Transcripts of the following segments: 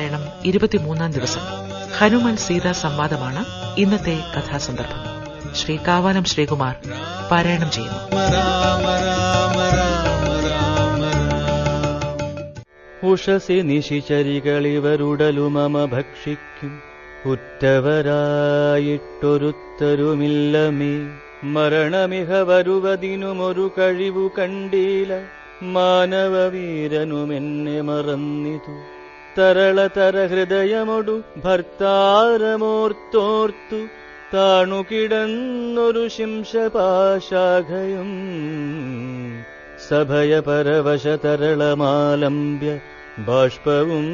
പാരായണം ഇരുപത്തിമൂന്നാം ദിവസം. ഹനുമാൻ സീതാ സംവാദമാണ് ഇന്നത്തെ കഥാസന്ദർഭം. ശ്രീ കാവാലം ശ്രീകുമാർ പാരായണം ചെയ്യുന്നു. ഉഷസി നിശിചരികളിവരുടലു മമ ഭക്ഷിക്കും. ഉറ്റവരായിട്ടൊരുത്തരുമില്ലമേ. മരണമിഹ വരുവതിനുമൊരു കഴിവു കണ്ടീല. മാനവവീരനുമെന്നെ മറന്നിതു. തരളതര ഹൃദയമൊടു ഭർത്താരമോർത്തോർത്തു താണുകിടന്നൊരു ശിംശപാശാഖയും സഭയപരവശതരളമാലംബ്യ ബാഷ്പവും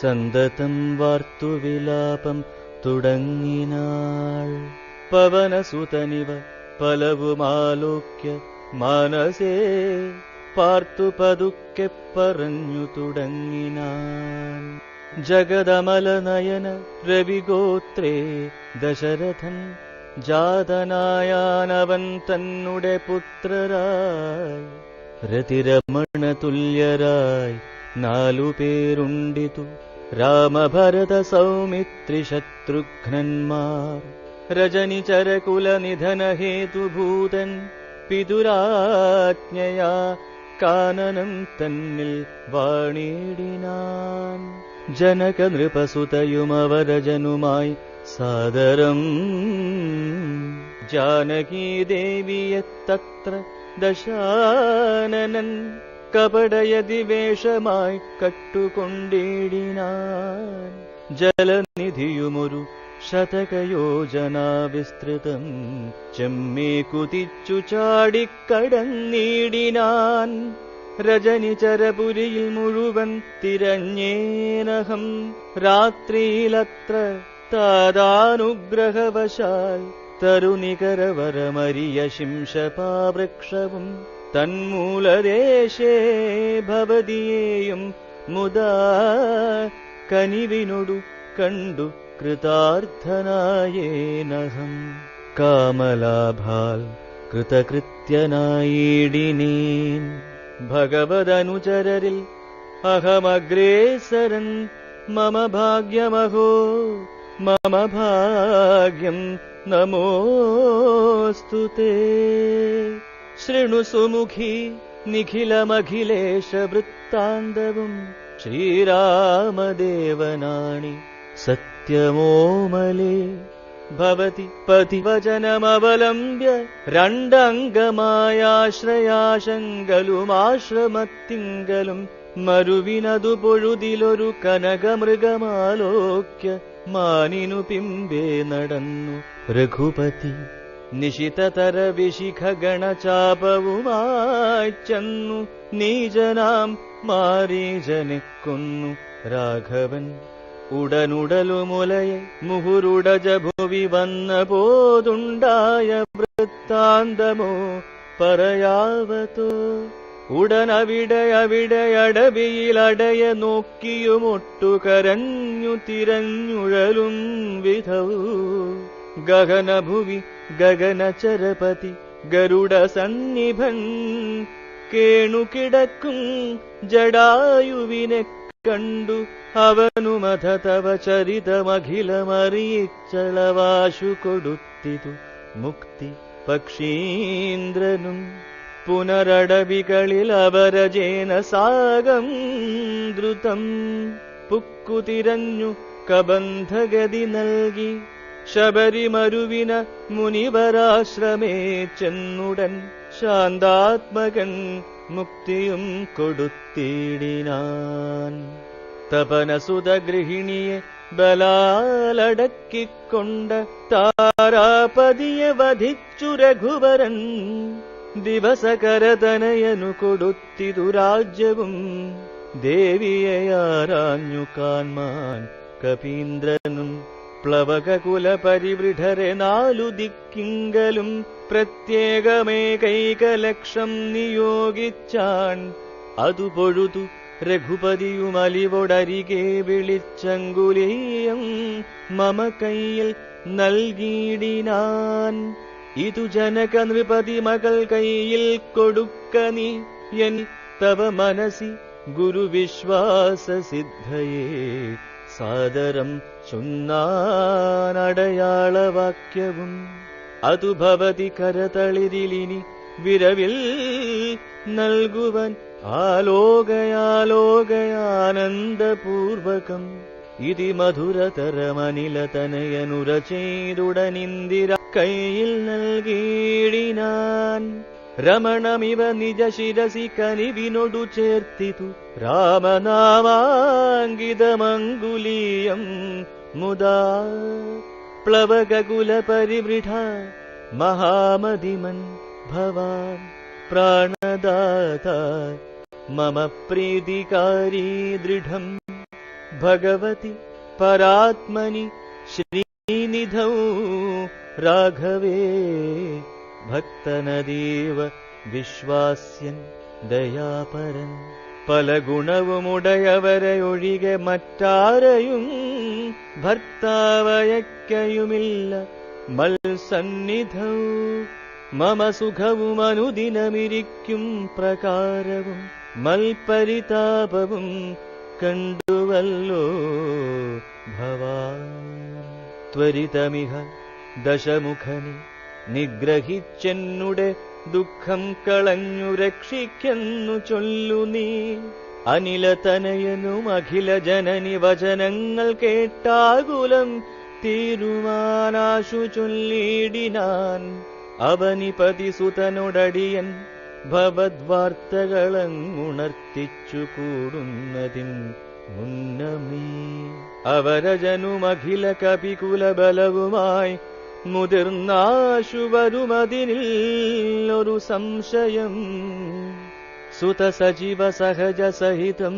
സന്തതം വാർത്തുവിലാപം തുടങ്ങിനാൾ. പവനസുതനിവ പലവുമാലോക്യ മാനസേ പാർത്തു പതുക്കെ പറഞ്ഞു തുടങ്ങിനാൻ. ജഗദമലനയന രവിഗോത്രേ ദശരഥൻ ജാതനായാനവൻ തന്നുടെ പുത്രരായി. രതിരമണ തുല്യരായി നാലുപേരുണ്ടിതു രാമഭരത സൗമിത്രി ശത്രുഘ്നന്മാർ. രജനിചരകുലനിധനഹേതുഭൂതൻ പിതുരാജ്ഞയാ കാനനം തന്നിൽ വാണിടിനാൻ ജനക നൃപസുതയുമവരജനുമായി സാദരം ജാനകീദേവിയെത്തത്ര ദശാനനൻ കപടയതി വേഷമായി കട്ടുകൊണ്ടിടിനാൻ ജലനിധിയുമൊരു ശതകയോജനാ വിസ്തൃതം ചെമ്മേ കുതിച്ചു ചാടിക്കടന്നിടിനാൻ രജനിചരപുരിയിൽ മുഴുവൻ തിരഞ്ഞേനഹം രാത്രിയിലത്ര താതാനുഗ്രഹവശാൽ തരുനികരവരമരിയ ശിംശപാവൃക്ഷവും തന്മൂലദേശേ ഭവതിയേയും മുതാ കനിവിനൊടു കണ്ടു कृतार्थनायेनहम् कामलाभाल् कृतकृत्य नायिडिनी भगवदनुचररि अहमग्रेसरन् मम भाग्यमहो मम भाग्यम् नमोऽस्तु ते शृणु सुमुखी निखिलमखिलेश वृत्तान्दवम् श्रीरामदेवनाणि സത്യമോമലേ ഭവതി പതിവചനമവലംബ്യ രണ്ടംഗമായാശ്രയാശങ്കലുമാശ്രമത്തിങ്കലും മരുവിനതു പൊഴുതിലൊരു കനകമൃഗമാലോക്യ മാനിനു പിമ്പേ നടന്നു. രഘുപതി നിശിതതര വിശിഖഗണചാപവുമായി ചെന്നു. നീജനാം മാരീജനെ രാഘവൻ ഉടനുടലുമുലയെ മുഹുരുടജഭുവി വന്ന പോതുണ്ടായ വൃത്താന്തമോ പറയാവതോ ഉടനവിടെ അവിടെ അടവിയിലടയ നോക്കിയുമൊട്ടു കരഞ്ഞു തിരഞ്ഞുഴലും വിധവു ഗഗനഭുവി ഗഗനചരപതി ഗരുഡ സന്നിഭൻ കേണുകിടക്കും ജടായുവിനെ കണ്ടു അവനുമഥ തവ ചരിതമഖിലമറിയിച്ചളവാശു കൊടുത്തിതു മുക്തി പക്ഷീന്ദ്രനും പുനരടവികളിൽ അവരജേന സാഗം ദ്രുതം പുക്കുതിരഞ്ഞു കബന്ധഗതി നൽകി ശബരിമരുവിന മുനിവരാശ്രമേ ചെന്നുടൻ ശാന്താത്മകൻ മുക്തിയും കൊടുത്തിടിനാൻ. തപനസുതഗൃഹിണിയെ ബലാലടക്കിക്കൊണ്ട താരാപതിയെ വധിച്ചു രഘുവരൻ. ദിവസകരതനയനു കൊടുത്തിതു രാജ്യവും. ദേവിയെ ആരാഞ്ഞു കാൺമാൻ കപീന്ദ്രനും പ്ലവകകുല പരിവൃഢരെ നാലു ദിക്കിങ്കലും പ്രത്യേകമേകൈകലക്ഷം നിയോഗിച്ചാൻ. അതു പൊഴുതു രഘുപതിയും അലിവൊടരികെ വിളിച്ചങ്കുലേയം മമ കയ്യിൽ നൽകിയിടിനാൻ. ഇതു ജനക നൃപതി മകൾ കയ്യിൽ കൊടുക്ക നീ എൻ തവ മനസി ഗുരുവിശ്വാസസിദ്ധയേ സാദരം ചൊന്നാനടയാളവാക്യവും. അതു ഭവതി കരതളിരിലിനി വിരവിൽ നൽകുവൻ ആലോകയാലോകയാനന്ദപൂർവകം. ഇതി മധുരതരമനിലതനയനുര ചെയ്തുടനിന്ദിര കയ്യിൽ നൽകിയിടിനാൻ. रमणमिव निजशिरसि कनि विनोडु चेर्तितु। रामनामाङ्गिदमङ्गुलीयम् मुदा प्लवगगुलपरिवृढा महामदिमन् भवान् प्राणदाता मम प्रीतिकारी दृढम् भगवति परात्मनि श्रीनिधौ राघवे രാഘവേ ഭക്തനദീവ വിശ്വാസ്യൻ ദയാപരൻ പല ഗുണവുമുടയവരെ ഒഴികെ മറ്റാരെയും ഭർത്താവയക്കയുമില്ല മൽസന്നിധൗ മമ സുഖവും അനുദിനമിരിക്കും പ്രകാരവും മൽപരിതാപവും കണ്ടുവല്ലോ ഭവാൻ ത്വരിതമിഹ ദശമുഖനെ നിഗ്രഹിച്ചെന്നുടെ ദുഃഖം കളഞ്ഞു രക്ഷിക്കുന്നു ചൊല്ലു നീ. അനിലതനയനും അഖില ജനനി വചനങ്ങൾ കേട്ടാകുലം തീരുമാനാശു ചൊല്ലിയിടിനാൻ അവനിപതി സുതനോടടിയൻ ഭവദ്വാർത്തകളങ്ങുണർത്തിച്ചു കൂടുന്നതിൻ മുന്നമീ. അവരജനുമഖില കപികുലബലവുമായി മുതിർന്നാശു വരുമതിനിൽ ഒരു സംശയം സുത സജീവ സഹജ സഹിതം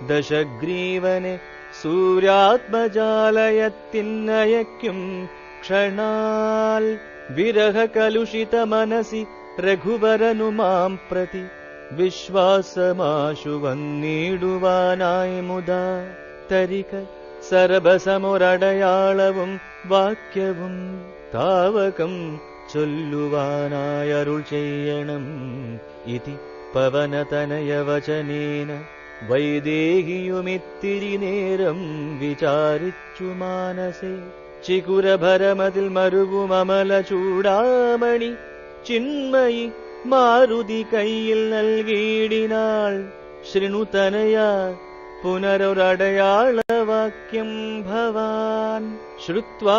ദശഗ്രീവനെ സൂര്യാത്മജാലയത്തിനയക്കും ക്ഷണാൽ വിരഹ കലുഷിത മനസി രഘുവരനു മാം പ്രതി വിശ്വാസമാശു വന്നിടുവാനായി മുതാ തരിക സർവസമൊരടയാളവും വാക്യവും താവകം ചൊല്ലുവാനായരുൾ ചെയ്യണം. ഇതി പവനതനയവചനേന വൈദേഹിയുമിത്തിരി നേരം വിചാരിച്ചു മാനസേ. ചികുരഭരമതിൽ മരുവും അമല ചൂടാമണി ചിന്മയി മാരുതി കയ്യിൽ നൽകിയിടിനാൾ. ശൃണുതനയ പുനരൊരടയാളവാക്യം ഭവാൻ ശ്രുത്വാ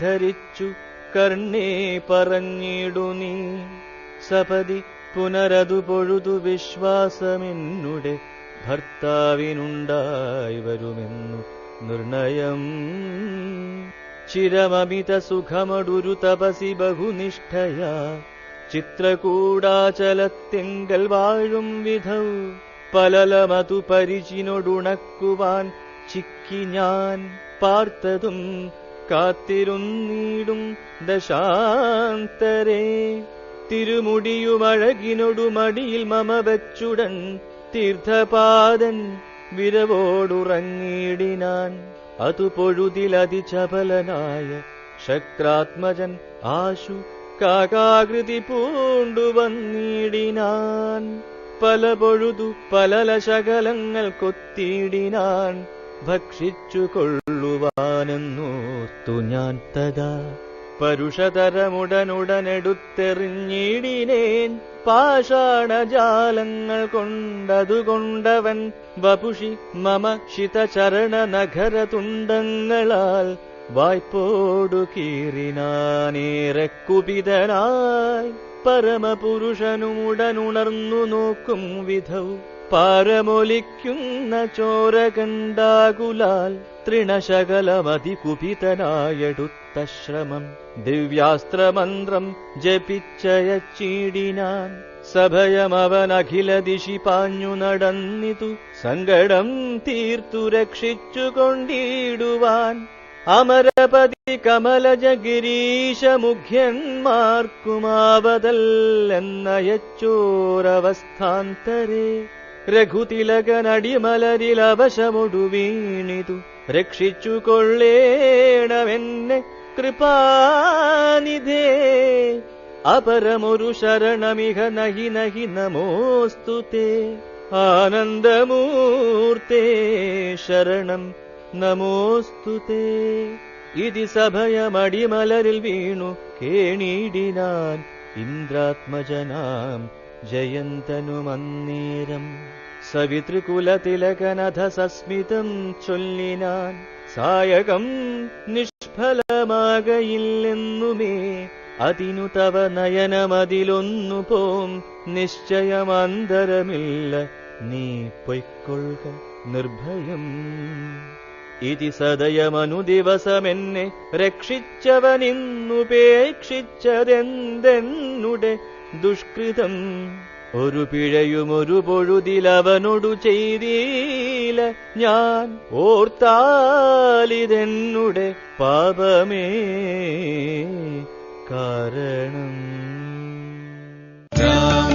ധരിച്ചു കർണേ പറഞ്ഞിടു നീ സപതി പുനരതു പൊഴുതു വിശ്വാസമെന്നുടെ ഭർത്താവിനുണ്ടായി വരുമെന്നു നിർണയം ചിരമമിത സുഖമടുരു തപസി ബഹുനിഷ്ഠയാ ചിത്രകൂടാചലത്തിങ്കൽ വാഴും വിധൗ പലലമതു പരിചിനൊടുണക്കുവാൻ ചിക്കി ഞാൻ പാർത്തതും കാത്തിരുന്നീടും ദശാന്തരേ. തിരുമുടിയുമഴകിനൊടു മടിയിൽ മമ വെച്ചുടൻ തീർത്ഥപാദൻ വിരവോടുറങ്ങിയിടിനാൻ അതു പൊഴുതിലതിചപലനായ ശക്രാത്മജൻ ആശു കാകാകൃതി പൂണ്ടു വന്നിടിനാൻ പല പൊഴുതു പലല ശകലങ്ങൾ കൊത്തിയിടിനാൻ. ഭക്ഷിച്ചു കൊള്ളുവാനെന്നോർത്തു ഞാൻ തഥാ. പരുഷതരമുടനുടനെടുത്തെറിഞ്ഞിടിനേൻ പാഷാണജാലങ്ങൾ കൊണ്ടതുകൊണ്ടവൻ വപുഷി മമ ശിതചരണ നഗരതുണ്ടങ്ങളാൽ വായ്പോടു കീറിനാനേറെ കുപിതനായി പരമപുരുഷനുമുടനുണർന്നു നോക്കും വിധൗ. പാരമൊലിക്കുന്ന ചോര കണ്ടാകുലാൽ തൃണശകലമതികുപിതനായെടുത്ത ശ്രമം. ദിവ്യാസ്ത്രമന്ത്രം ജപിച്ചയച്ചീടിനാൻ സഭയമവനഖില ദിശി പാഞ്ഞു നടന്നിതു. സങ്കടം തീർത്തു രക്ഷിച്ചു കൊണ്ടിടുവാൻ അമരപതി കമലജ ഗിരീശ മുഖ്യന്മാർക്കുമാവതല്ലെന്നയച്ചോരവസ്ഥാന്തരേ രഘുതിലകനടിമലരിൽ അവശമൊടു വീണിതു രക്ഷിച്ചു കൊള്ളേണമെന്നെ കൃപാനിധേ. അപരമൊരു ശരണമിഹ നഹി നഹി നമോസ്തു ആനന്ദമൂർത്തേ ശരണം നമോസ്തു തേ ഇതി സഭയമടിമലരിൽ വീണു കേണീടിനാൻ ഇന്ദ്രാത്മജനാം ജയന്തനുമന്നേരം സവിതൃകുലതിലകനഥ സസ്മിതം ചൊല്ലിനാൻ സായകം നിഷ്ഫലമാകയില്ലെന്നുമേ. അതിനു തവ നയനമതിലൊന്നു പോം നിശ്ചയമന്തരമില്ല. നീ പൊയ്ക്കൊള്ളുക നിർഭയം. ഇതി സദയമനു ദിവസമെന്നെ രക്ഷിച്ചവനിന്നുപേക്ഷിച്ചതെന്തെന്നുടെ ദുഷ്കൃതം. ഒരു പിഴയും ഒരു പൊഴുതിലവനോടു ചെയ്തീല ഞാൻ. ഓർത്താലിതെന്നുടെ പാപമേ കാരണം. രാമ